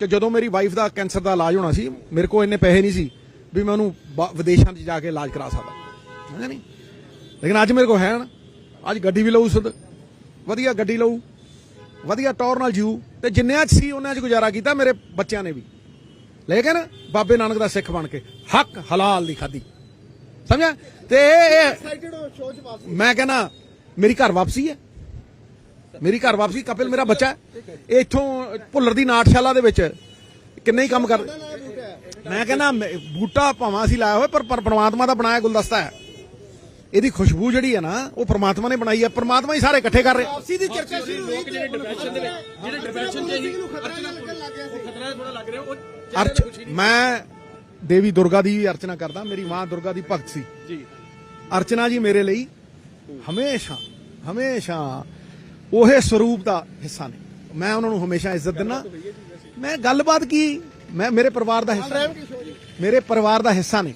ਕਿ ਜਦੋਂ ਮੇਰੀ ਵਾਈਫ ਦਾ ਕੈਂਸਰ ਦਾ ਇਲਾਜ ਹੋਣਾ ਸੀ ਮੇਰੇ ਕੋਲ ਇੰਨੇ ਪੈਸੇ ਨਹੀਂ ਸੀ ਵੀ ਮੈਂ ਉਹਨੂੰ ਵਿਦੇਸ਼ਾਂ 'ਚ ਜਾ ਕੇ ਇਲਾਜ ਕਰਾ ਸਕਦਾ। ਹੈ ਨਹੀਂ? ਲੇਕਿਨ ਅੱਜ ਮੇਰੇ ਕੋਲ ਹੈ ਨਾ ਅੱਜ ਗੱਡੀ ਵੀ ਲਊ ਸੁਧ। ਵਧੀਆ ਗੱਡੀ ਲਊ ਵਧੀਆ ਟੌਰ ਨਾਲ ਜੀਊ ਤੇ ਜਿੰਨਿਆਂ 'ਚ ਸੀ ਉਹਨਾਂ 'ਚ ਗੁਜ਼ਾਰਾ ਕੀਤਾ ਮੇਰੇ ਬੱਚਿਆਂ ਨੇ ਵੀ। ਲੇਕਿਨ ਬਾਬੇ ਨਾਨਕ ਦਾ ਸਿੱਖ ਬਣ ਕੇ ਹੱਕ ਹਲਾਲ ਦੀ ਖਾਦੀ ਸਮਝਿਆ? ਤੇ ਮੈਂ ਕਹਿੰਦਾ ਮੇਰੀ ਘਰ ਵਾਪਸੀ ਹੈ। ਮੇਰੀ ਘਰ ਵਾਪਸੀ ਕਪਿਲ ਮੇਰਾ ਬੱਚਾ ਹੈ। ਇਹ ਇੱਥੋਂ ਭੁੱਲਰ ਦੀ ਨਾਟਸ਼ਾਲਾ ਦੇ ਵਿੱਚ ਕਿੰਨੇ ਹੀ ਕੰਮ ਕਰ ਮੈਂ ਕਹਿੰਦਾ ਬੂਟਾ ਭਾਵਾਂ ਅਸੀਂ ਲਾਇਆ ਹੋਇਆ ਪਰ ਪਰ ਪ੍ਰਮਾਤਮਾ ਦਾ ਬਣਾਇਆ ਗੁਲਦਸਤਾ ਹੈ। ਇਹਦੀ ਖੁਸ਼ਬੂ ਜਿਹੜੀ ਹੈ ਨਾ ਉਹ ਪ੍ਰਮਾਤਮਾ ਨੇ ਬਣਾਈ ਹੈ। ਪ੍ਰਮਾਤਮਾ ਹੀ ਸਾਰੇ ਇਕੱਠੇ ਕਰ ਰਹੇ। ਵਾਪਸੀ ਦੀ ਚਰਚਾ ਸ਼ੁਰੂ ਹੋਈ ਜਿਹੜੇ ਡਿਪਰੈਸ਼ਨ ਦੇ ਵਿੱਚ ਜਿਹੜੇ ਡਿਪਰੈਸ਼ਨ ਚ ਹੀ ਖਤਰਾ ਥੋੜਾ ਲੱਗ ਰਿਹਾ। ਉਹ ਅਰਚ ਮੈਂ ਦੇਵੀ ਦੁਰਗਾ ਦੀ ਵੀ ਅਰਚਨਾ ਕਰਦਾ। ਮੇਰੀ ਮਾਂ ਦੁਰਗਾ ਦੀ ਭਗਤ ਸੀ। ਜੀ। ਅਰਚਨਾ ਜੀ ਮੇਰੇ ਲਈ ਹਮੇਸ਼ਾ ਹਮੇਸ਼ਾ ਉਹੇ ਸਰੂਪ ਦਾ ਹਿੱਸਾ ਨੇ। ਮੈਂ ਉਹਨਾਂ ਨੂੰ ਹਮੇਸ਼ਾ ਇੱਜ਼ਤ ਦਿੰਦਾ। ਮੈਂ ਗੱਲਬਾਤ ਕੀ? ਮੈਂ ਮੇਰੇ ਪਰਿਵਾਰ ਦਾ ਹਿੱਸਾ ਮੇਰੇ ਪਰਿਵਾਰ ਦਾ ਹਿੱਸਾ ਨੇ।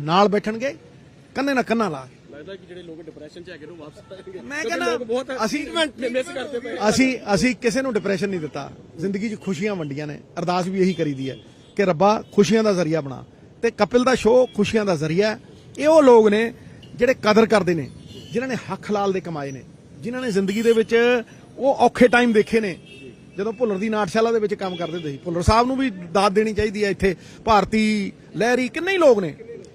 ਨਾਲ ਬੈਠਣਗੇ ਕੰਨੇ ਨਾ ਕੰਨਾ ਲਾ। ਲੱਗਦਾ ਕਿ ਜਿਹੜੇ ਲੋਕ ਡਿਪਰੈਸ਼ਨ ਚ ਹੈਗੇ ਨੇ ਉਹ ਵਾਪਸ ਆਣਗੇ ਮੈਂ ਕਹਿੰਦਾ ਅਸੀਂ ਮਿਸ ਕਰਦੇ ਪਏ ਅਸੀਂ ਅਸੀਂ ਕਿਸੇ ਨੂੰ ਡਿਪਰੈਸ਼ਨ ਨਹੀਂ ਦਿੱਤਾ। ਜ਼ਿੰਦਗੀ 'ਚ ਖੁਸ਼ੀਆਂ ਵੰਡੀਆਂ ਨੇ। ਅਰਦਾਸ ਵੀ ਇਹੀ ਕਰੀਦੀ ਹੈ ਕਿ ਰੱਬਾ ਖੁਸ਼ੀਆਂ ਦਾ ਜ਼ਰੀਆ ਬਣਾ। ਤੇ ਕਪਿਲ ਦਾ ਸ਼ੋਅ ਖੁਸ਼ੀਆਂ ਦਾ ਜ਼ਰੀਆ ਹੈ। ਇਹ ਉਹ ਲੋਕ ਨੇ ਜਿਹੜੇ ਕਦਰ ਕਰਦੇ ਨੇ ਜਿਨ੍ਹਾਂ ਨੇ ਹੱਕ ਹਲਾਲ ਦੇ ਕਮਾਏ ਨੇ। ਜਿਨ੍ਹਾਂ ਨੇ ਜ਼ਿੰਦਗੀ ਦੇ ਵਿੱਚ ਉਹ ਔਖੇ ਟਾਈਮ ਦੇਖੇ ਨੇ। ਜਦੋਂ ਭੁੱਲਰ ਦੀ ਨਾਟਸ਼ਾਲਾ ਦੇ ਵਿੱਚ ਕੰਮ ਕਰਦੇ ਹੁੰਦੇ ਸੀ। ਭੁੱਲਰ ਸਾਹਿਬ ਨੂੰ ਵੀ ਦਾਤ ਦੇਣੀ ਚਾਹੀਦੀ ਹੈ ਇੱਥੇ। ਭਾਰਤੀ ਲਹਿਰੀ ਕਿੰਨੇ ਹੀ ਲੋਕ ਨੇ,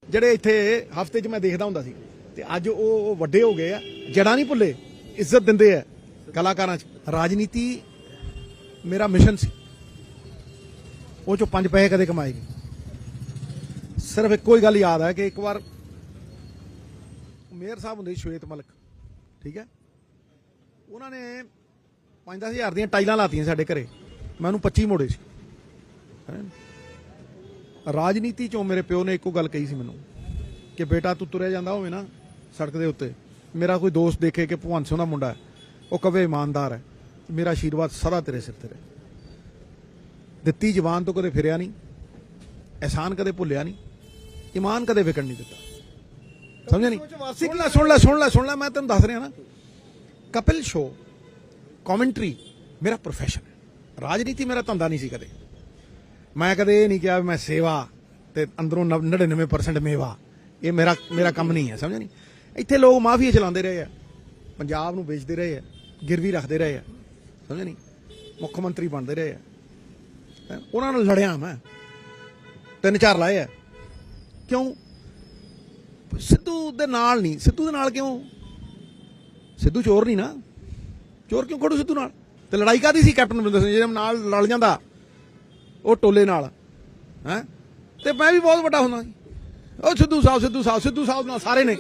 ਜਿਹੜੇ ਇੱਥੇ ਹਫ਼ਤੇ 'ਚ ਮੈਂ ਦੇਖਦਾ ਹੁੰਦਾ ਸੀ। ਤੇ ਅੱਜ ਉਹ ਵੱਡੇ ਹੋ ਗਏ ਆ। ਜੜਾਂ ਨਹੀਂ ਭੁੱਲੇ, ਇੱਜ਼ਤ ਦਿੰਦੇ ਆ ਕਲਾਕਾਰਾਂ 'ਚ। ਰਾਜਨੀਤੀ ਮੇਰਾ ਮਿਸ਼ਨ ਸੀ। ਉਹ ਚੋਂ ਪੰਜ ਪੈਸੇ ਕਦੇ ਕਮਾਏ ਨਹੀਂ ਸਿਰਫ ਇੱਕੋ ਹੀ ਗੱਲ ਯਾਦ ਹੈ ਕਿ ਇੱਕ ਵਾਰ ਮੇਅਰ ਸਾਹਿਬ ਹੁੰਦੇ ਸੀ ਸ਼ਵੇਤ ਮਲਕ। ਠੀਕ ਹੈ? ਉਹਨਾਂ ਨੇ 5-10000 ਦੀਆਂ ਟਾਈਲਾਂ ਲਾਤੀਆਂ ਸਾਡੇ ਘਰੇ। ਮੈਂ ਉਹਨੂੰ 25 ਮੋੜੇ ਸੀ। ਰਾਜਨੀਤੀ ਚੋਂ ਮੇਰੇ ਪਿਓ ਨੇ ਇੱਕੋ ਗੱਲ ਕਹੀ ਸੀ ਮੈਨੂੰ ਕਿ ਬੇਟਾ ਤੂੰ ਤੁਰਿਆ ਜਾਂਦਾ ਹੋਵੇ ਨਾ ਸੜਕ ਦੇ ਉੱਤੇ ਮੇਰਾ ਕੋਈ ਦੋਸਤ ਦੇਖੇ ਕਿ ਭਗਵੰਤ ਸਿੰਘ ਦਾ ਮੁੰਡਾ ਹੈ ਉਹ ਕਵੇ ਇਮਾਨਦਾਰ ਹੈ ਮੇਰਾ ਆਸ਼ੀਰਵਾਦ ਸਦਾ ਤੇਰੇ ਸਿਰ ਤੇ ਰਹੇ। ਦਿੱਤੀ ਜ਼ਬਾਨ ਤੋਂ ਕਦੇ ਫਿਰਿਆ ਨਹੀਂ ਅਹਿਸਾਨ ਕਦੇ ਭੁੱਲਿਆ ਨਹੀਂ ਇਮਾਨ ਕਦੇ ਵਿਕਣ ਨਹੀਂ ਦਿੱਤਾ। ਸਮਝਿਆ ਨਹੀਂ? ਸੁਣ ਲੈ ਸੁਣ ਲੈ ਸੁਣ ਲੈ ਸੁਣ ਲੈ ਮੈਂ ਤੈਨੂੰ ਦੱਸ ਰਿਹਾ ਨਾ। ਕਪਿਲ ਸ਼ੋ ਕਮੈਂਟਰੀ ਮੇਰਾ ਪ੍ਰੋਫੈਸ਼ਨ ਹੈ। ਰਾਜਨੀਤੀ ਮੇਰਾ ਧੰਦਾ ਨਹੀਂ ਸੀ ਕਦੇ। ਮੈਂ ਕਦੇ ਇਹ ਨਹੀਂ ਕਿਹਾ ਵੀ ਮੈਂ ਸੇਵਾ ਤੇ ਅੰਦਰੋਂ ਨਵ- 99% ਮੇਵਾ। ਇਹ ਮੇਰਾ ਮੇਰਾ ਕੰਮ ਨਹੀਂ ਹੈ ਸਮਝ ਨਹੀਂ? ਇੱਥੇ ਲੋਕ ਮਾਫੀਆ ਚਲਾਉਂਦੇ ਰਹੇ ਆ। ਪੰਜਾਬ ਨੂੰ ਵੇਚਦੇ ਰਹੇ ਆ, ਗਿਰਵੀ ਰੱਖਦੇ ਰਹੇ ਆ ਸਮਝ ਨਹੀਂ? ਮੁੱਖ ਮੰਤਰੀ ਬਣਦੇ ਰਹੇ ਆ। ਉਹਨਾਂ ਨਾਲ ਲੜਿਆ ਮੈਂ। ਤਿੰਨ ਚਾਰ ਲਾਏ ਆ। ਕਿਉਂ? ਸਿੱਧੂ ਦੇ ਨਾਲ ਨਹੀਂ। ਸਿੱਧੂ ਦੇ ਨਾਲ ਕਿਉਂ? ਸਿੱਧੂ ਚੋਰ ਨਹੀਂ ਨਾ। ਚੋਰ ਕਿਉਂ ਖੜੂ ਸਿੱਧੂ ਨਾਲ? ਤੇ ਲੜਾਈ ਕਾਦੀ ਸੀ ਕੈਪਟਨ ਅਮਰਿੰਦਰ ਸਿੰਘ ਜਿਹਦੇ ਨਾਲ ਲੜ ਜਾਂਦਾ? ਉਹ ਟੋਲੇ ਨਾਲ। ਹੈ? ਤੇ ਮੈਂ ਵੀ ਬਹੁਤ ਵੱਡਾ ਹੁੰਦਾ ਉਹ ਸਿੱਧੂ ਸਾਹਿਬ ਸਿੱਧੂ ਸਾਹਿਬ ਸਿੱਧੂ ਸਾਹਿਬ ਨਾਲ ਸਾਰੇ ਨੇ।